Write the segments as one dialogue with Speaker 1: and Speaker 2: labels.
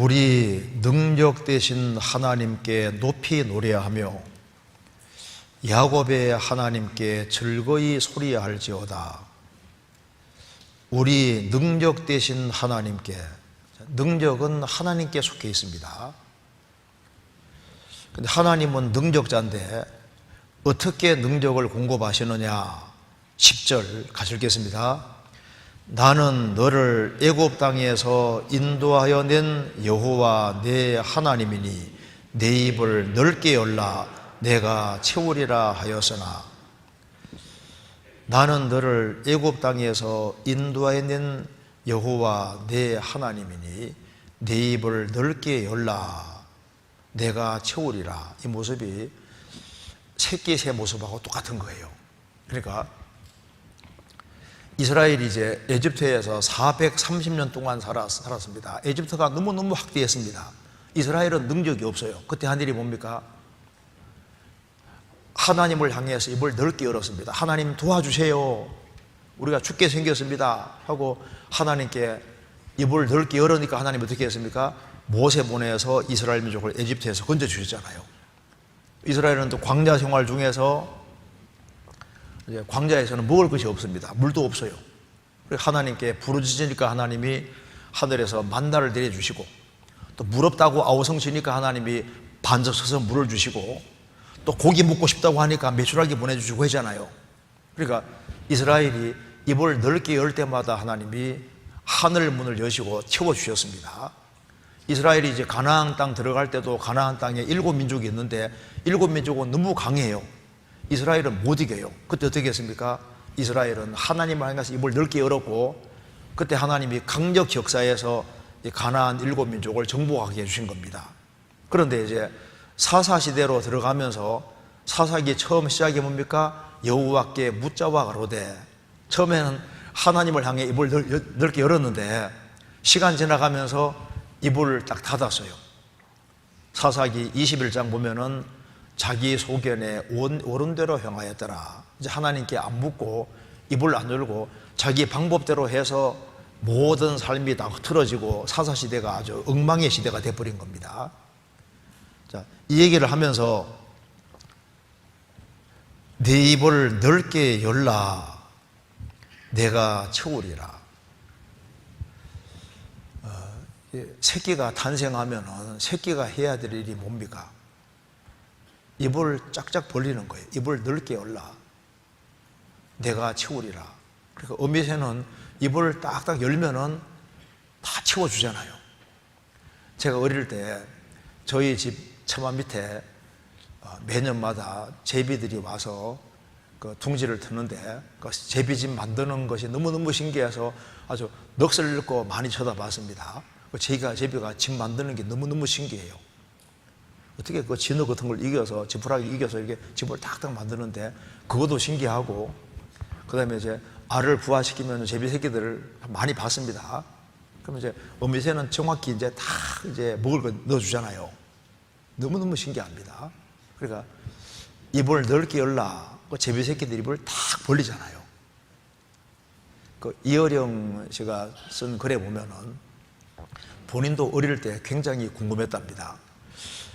Speaker 1: 우리 능력 되신 하나님께 높이 노래하며 야곱의 하나님께 즐거이 소리할지어다. 우리 능력 되신 하나님께 능력은 하나님께 속해 있습니다. 근데 하나님은 능력자인데 어떻게 능력을 공급하시느냐? 10절 같이 읽겠습니다. 나는 너를 애굽 땅에서 인도하여 낸 여호와 내 하나님이니 내 입을 넓게 열라. 내가 채우리라 하였으나 나는 너를 애굽 땅에서 인도하여 낸 여호와 내 하나님이니 내 입을 넓게 열라. 내가 채우리라. 이 모습이 새끼 새 모습하고 똑같은 거예요. 그러니까 이스라엘이 이제 에집트에서 430년 동안 살았습니다. 에집트가 너무너무 확대했습니다. 이스라엘은 능력이 없어요. 그때 한 일이 뭡니까? 하나님을 향해서 입을 넓게 열었습니다. 하나님 도와주세요. 우리가 죽게 생겼습니다. 하고 하나님께 입을 넓게 열으니까 하나님 어떻게 했습니까? 모세 보내서 이스라엘 민족을 에집트에서 건져 주셨잖아요. 이스라엘은 또 광야 생활 중에서 광야에서는 먹을 것이 없습니다. 물도 없어요. 하나님께 부르짖으니까 하나님이 하늘에서 만나를 내려주시고 또물 없다고 아우성치니까 하나님이 반석 서서 물을 주시고 또 고기 먹고 싶다고 하니까 메추라기 보내주시고 하잖아요. 그러니까 이스라엘이 입을 넓게 열 때마다 하나님이 하늘 문을 여시고 채워주셨습니다. 이스라엘이 이제 가나안 땅 들어갈 때도 가나안 땅에 일곱 민족이 있는데 일곱 민족은 너무 강해요. 이스라엘은 못 이겨요. 그때 어떻게 했습니까? 이스라엘은 하나님을 향해서 입을 넓게 열었고 그때 하나님이 강력 역사에서 가나안 일곱 민족을 정복하게 해주신 겁니다. 그런데 이제 사사 시대로 들어가면서 사사기 처음 시작이 뭡니까? 여호와께 묻자와 가로되 처음에는 하나님을 향해 입을 넓게 열었는데 시간 지나가면서 입을 딱 닫았어요. 사사기 21장 보면은 자기 소견에 옳은 대로 행하였더라. 이제 하나님께 안 묻고 입을 안 열고 자기 방법대로 해서 모든 삶이 다 흐트러지고 사사 시대가 아주 엉망의 시대가 돼버린 겁니다. 자, 이 얘기를 하면서 내 입을 넓게 열라. 내가 채우리라. 어, 새끼가 탄생하면은 새끼가 해야 될 일이 뭡니까? 입을 짝짝 벌리는 거예요. 입을 넓게 열라. 내가 채우리라. 그러니까 어미새는 입을 딱딱 열면은 다 채워주잖아요. 제가 어릴 때 저희 집 처마 밑에 어, 매년마다 제비들이 와서 그 둥지를 트는데 그 제비집 만드는 것이 너무너무 신기해서 아주 넋을 잃고 많이 쳐다봤습니다. 그 제가 제비가 집 만드는 게 너무너무 신기해요. 어떻게 그 진흙 같은 걸 이겨서 지푸라기 이겨서 이렇게 집을 탁탁 만드는데 그것도 신기하고 그다음에 이제 알을 부화시키면 제비 새끼들을 많이 봤습니다. 그러면 이제 어미새는 정확히 이제 다 이제 먹을 거 넣어주잖아요. 너무너무 신기합니다. 그러니까 입을 넓게 열라. 그 제비 새끼들 입을 탁 벌리잖아요. 그 이어령 씨가 쓴 글에 보면은 본인도 어릴 때 굉장히 궁금했답니다.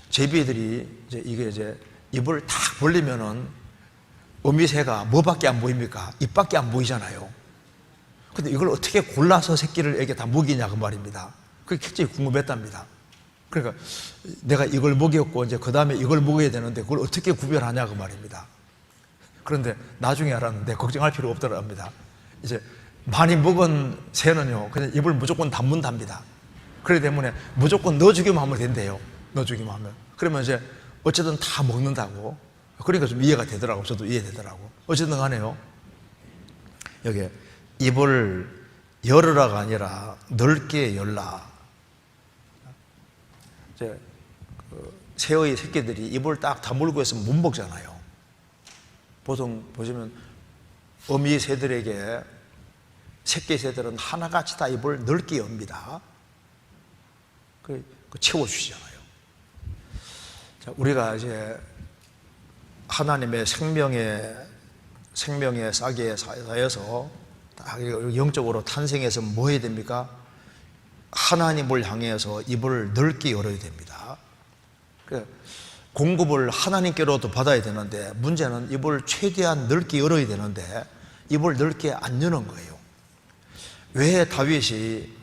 Speaker 1: 제비들이 이제 이게 이제 입을 탁 벌리면은 어미새가 뭐밖에 안 보입니까? 입밖에 안 보이잖아요. 근데 이걸 어떻게 골라서 새끼를 에게 다 먹이냐 그 말입니다. 그게 굉장히 궁금했답니다. 그러니까 내가 이걸 먹였고 이제 그 다음에 이걸 먹어야 되는데 그걸 어떻게 구별하냐 그 말입니다. 그런데 나중에 알았는데 걱정할 필요 없더랍니다. 이제 많이 먹은 새는요 그냥 입을 무조건 담문답니다. 그렇기 때문에 무조건 넣어주기만 하면 된대요. 넣어주기만 하면. 그러면 이제 어쨌든 다 먹는다고. 그러니까 좀 이해가 되더라고. 저도 이해되더라고. 어쨌든 간에요. 여기 입을 열으라가 아니라 넓게 열라. 이제 그 새의 새끼들이 입을 딱 다물고 있으면 못 먹잖아요. 보통 보시면 어미 새들에게 새끼 새들은 하나같이 다 입을 넓게 엽니다. 그, 그 채워주시잖아요. 자, 우리가 이제 하나님의 생명의 생명의 싹에 사여서 영적으로 탄생해서 뭐 해야 됩니까? 하나님을 향해서 입을 넓게 열어야 됩니다. 그 공급을 하나님께로도 받아야 되는데 문제는 입을 최대한 넓게 열어야 되는데 입을 넓게 안 여는 거예요. 왜 다윗이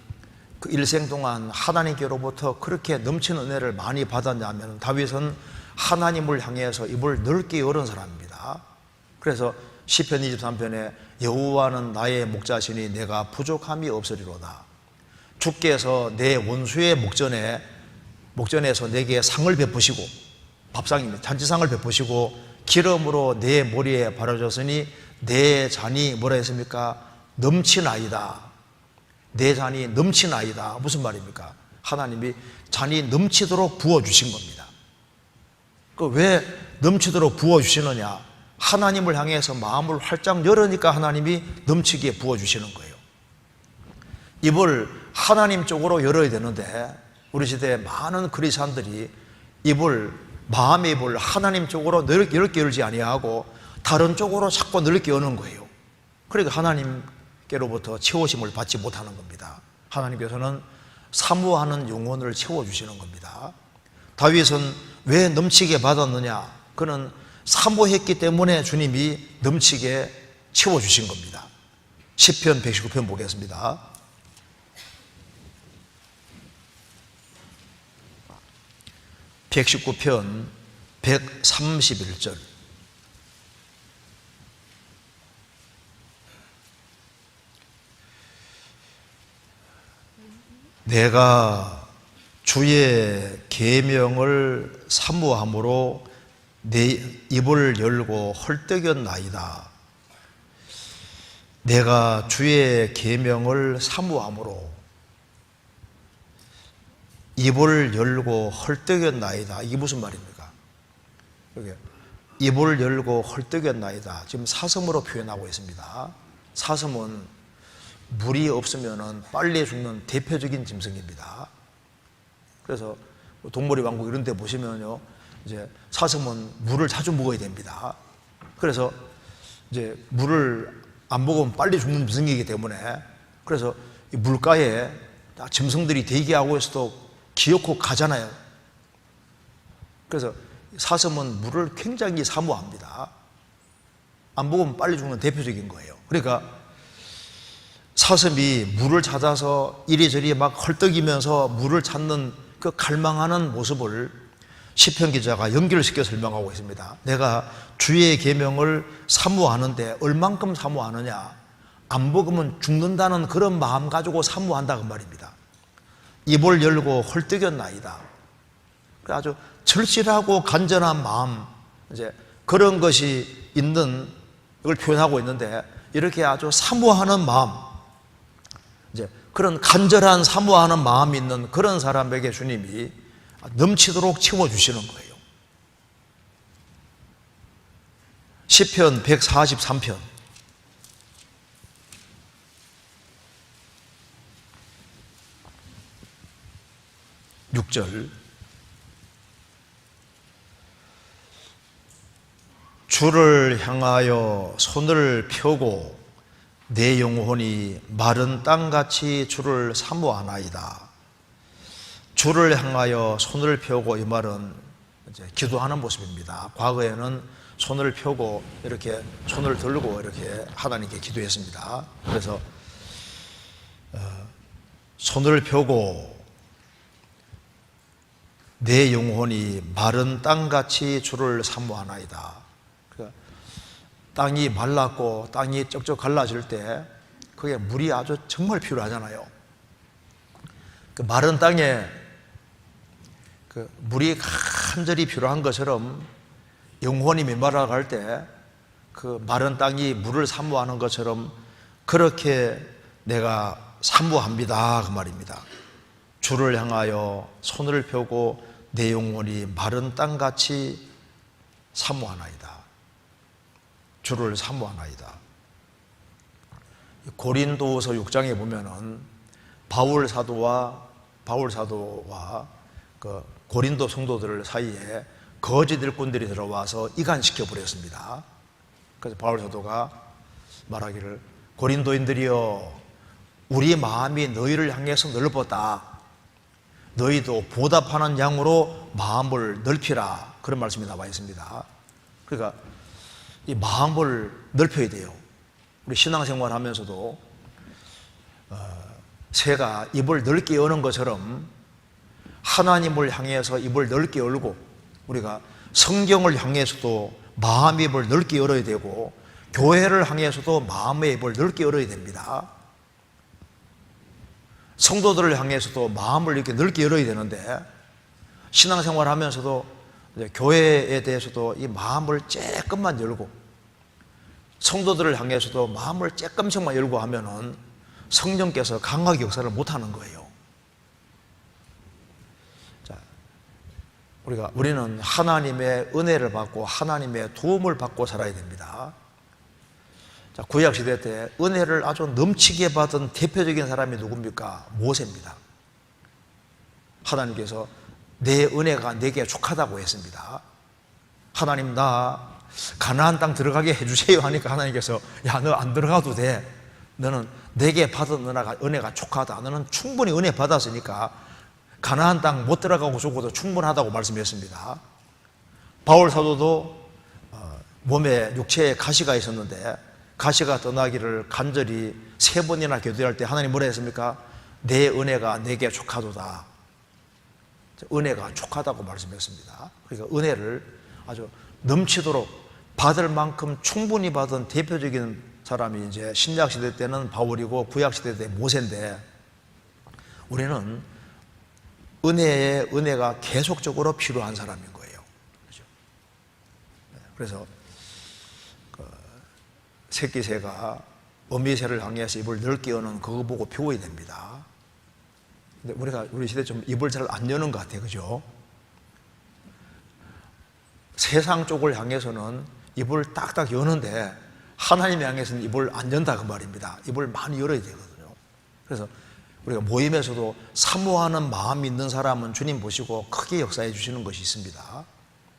Speaker 1: 그 일생 동안 하나님께로부터 그렇게 넘치는 은혜를 많이 받았냐면 다윗은 하나님을 향해서 입을 넓게 열은 사람입니다. 그래서 시편 23편에 여호와는 나의 목자시니 내가 부족함이 없으리로다. 주께서 내 원수의 목전에 목전에서 내게 상을 베푸시고 밥상입니다. 잔치상을 베푸시고 기름으로 내 머리에 바라졌으니 내 잔이 뭐라 했습니까? 넘치나이다. 내 잔이 넘치나이다. 무슨 말입니까? 하나님이 잔이 넘치도록 부어주신 겁니다. 그 왜 넘치도록 부어주시느냐? 하나님을 향해서 마음을 활짝 열으니까 하나님이 넘치게 부어주시는 거예요. 입을 하나님 쪽으로 열어야 되는데 우리 시대에 많은 그리스도인들이 입을 마음의 입을 하나님 쪽으로 넓게 열지 아니하고 다른 쪽으로 자꾸 넓게 여는 거예요. 그러니까 하나님 께로부터 채우심을 받지 못하는 겁니다. 하나님께서는 사모하는 영혼을 채워주시는 겁니다. 다윗은 왜 넘치게 받았느냐? 그는 사모했기 때문에 주님이 넘치게 채워주신 겁니다. 10편 119편 보겠습니다. (119편) (131절) 내가 주의 계명을 사모함으로 내 입을 열고 헐떡였나이다. 내가 주의 계명을 사모함으로 입을 열고 헐떡였나이다. 이게 무슨 말입니까? 여기 입을 열고 헐떡였나이다. 지금 사슴으로 표현하고 있습니다. 사슴은 물이 없으면 빨리 죽는 대표적인 짐승입니다. 그래서 동물의 왕국 이런 데 보시면요. 이제 사슴은 물을 자주 먹어야 됩니다. 그래서 이제 물을 안 먹으면 빨리 죽는 짐승이기 때문에 그래서 이 물가에 짐승들이 대기하고 있어도 기어코 가잖아요. 그래서 사슴은 물을 굉장히 사모합니다. 안 먹으면 빨리 죽는 대표적인 거예요. 그러니까 사슴이 물을 찾아서 이리저리 막 헐떡이면서 물을 찾는 그 갈망하는 모습을 시편 기자가 연결시켜 설명하고 있습니다. 내가 주의 계명을 사모하는데 얼만큼 사모하느냐? 안 먹으면 죽는다는 그런 마음 가지고 사모한다 그 말입니다. 입을 열고 헐떡였나이다. 아주 절실하고 간절한 마음, 이제 그런 것이 있는 이걸 표현하고 있는데 이렇게 아주 사모하는 마음, 그런 간절한 사모하는 마음이 있는 그런 사람에게 주님이 넘치도록 채워주시는 거예요. 10편 143편 6절 주를 향하여 손을 펴고 내 영혼이 마른 땅같이 주를 사모하나이다. 주를 향하여 손을 펴고 이 말은 이제 기도하는 모습입니다. 과거에는 손을 펴고 이렇게 손을 들고 이렇게 하나님께 기도했습니다. 그래서 어, 손을 펴고 내 영혼이 마른 땅같이 주를 사모하나이다. 땅이 말랐고 땅이 쩍쩍 갈라질 때 그게 물이 아주 정말 필요하잖아요. 그 마른 땅에 그 물이 간절히 필요한 것처럼 영혼이 메말라 갈 때 그 마른 땅이 물을 사모하는 것처럼 그렇게 내가 사모합니다 그 말입니다. 주를 향하여 손을 펴고 내 영혼이 마른 땅같이 사모하나이다. 주를 사모하나이다. 고린도서 6장에 보면은 바울 사도와 바울 사도와 그 고린도 성도들 사이에 거짓 일꾼들이 들어와서 이간시켜 버렸습니다. 그래서 바울 사도가 말하기를 고린도인들이여 우리 마음이 너희를 향해서 넓었다. 너희도 보답하는 양으로 마음을 넓히라. 그런 말씀이 나와 있습니다. 그러니까 이 마음을 넓혀야 돼요. 우리 신앙생활 하면서도 어, 새가 입을 넓게 여는 것처럼 하나님을 향해서 입을 넓게 열고 우리가 성경을 향해서도 마음의 입을 넓게 열어야 되고 교회를 향해서도 마음의 입을 넓게 열어야 됩니다. 성도들을 향해서도 마음을 이렇게 넓게 열어야 되는데 신앙생활 하면서도 교회에 대해서도 이 마음을 조금만 열고 성도들을 향해서도 마음을 조금씩만 열고 하면은 성령께서 강하게 역사를 못 하는 거예요. 자, 우리가 우리는 하나님의 은혜를 받고 하나님의 도움을 받고 살아야 됩니다. 자, 구약 시대 때 은혜를 아주 넘치게 받은 대표적인 사람이 누굽니까? 모세입니다. 하나님께서 내 은혜가 내게 족하다고 했습니다. 하나님 나 가나안 땅 들어가게 해주세요 하니까 하나님께서 야 너 안 들어가도 돼. 너는 내게 받은 은혜가 은혜가 족하다. 너는 충분히 은혜 받았으니까 가나안 땅 못 들어가고 죽어도 충분하다고 말씀했습니다. 바울 사도도 어, 몸에 육체에 가시가 있었는데 가시가 떠나기를 간절히 세 번이나 기도할 때 하나님 뭐라 했습니까? 내 은혜가 내게 족하도다. 은혜가 족하다고 말씀했습니다. 그러니까 은혜를 아주 넘치도록 받을 만큼 충분히 받은 대표적인 사람이 이제 신약 시대 때는 바울이고 구약 시대 때 모세인데 우리는 은혜의 은혜가 계속적으로 필요한 사람인 거예요. 그렇죠? 네, 그래서 그 새끼새가 어미새를 향해서 입을 넓게 여는 그거 보고 배워야 됩니다. 근데 우리가 우리 시대 좀 입을 잘 안 여는 것 같아요. 그죠? 세상 쪽을 향해서는 입을 딱딱 여는데 하나님 향해서는 입을 안 연다 그 말입니다. 입을 많이 열어야 되거든요. 그래서 우리가 모임에서도 사모하는 마음이 있는 사람은 주님 보시고 크게 역사해 주시는 것이 있습니다.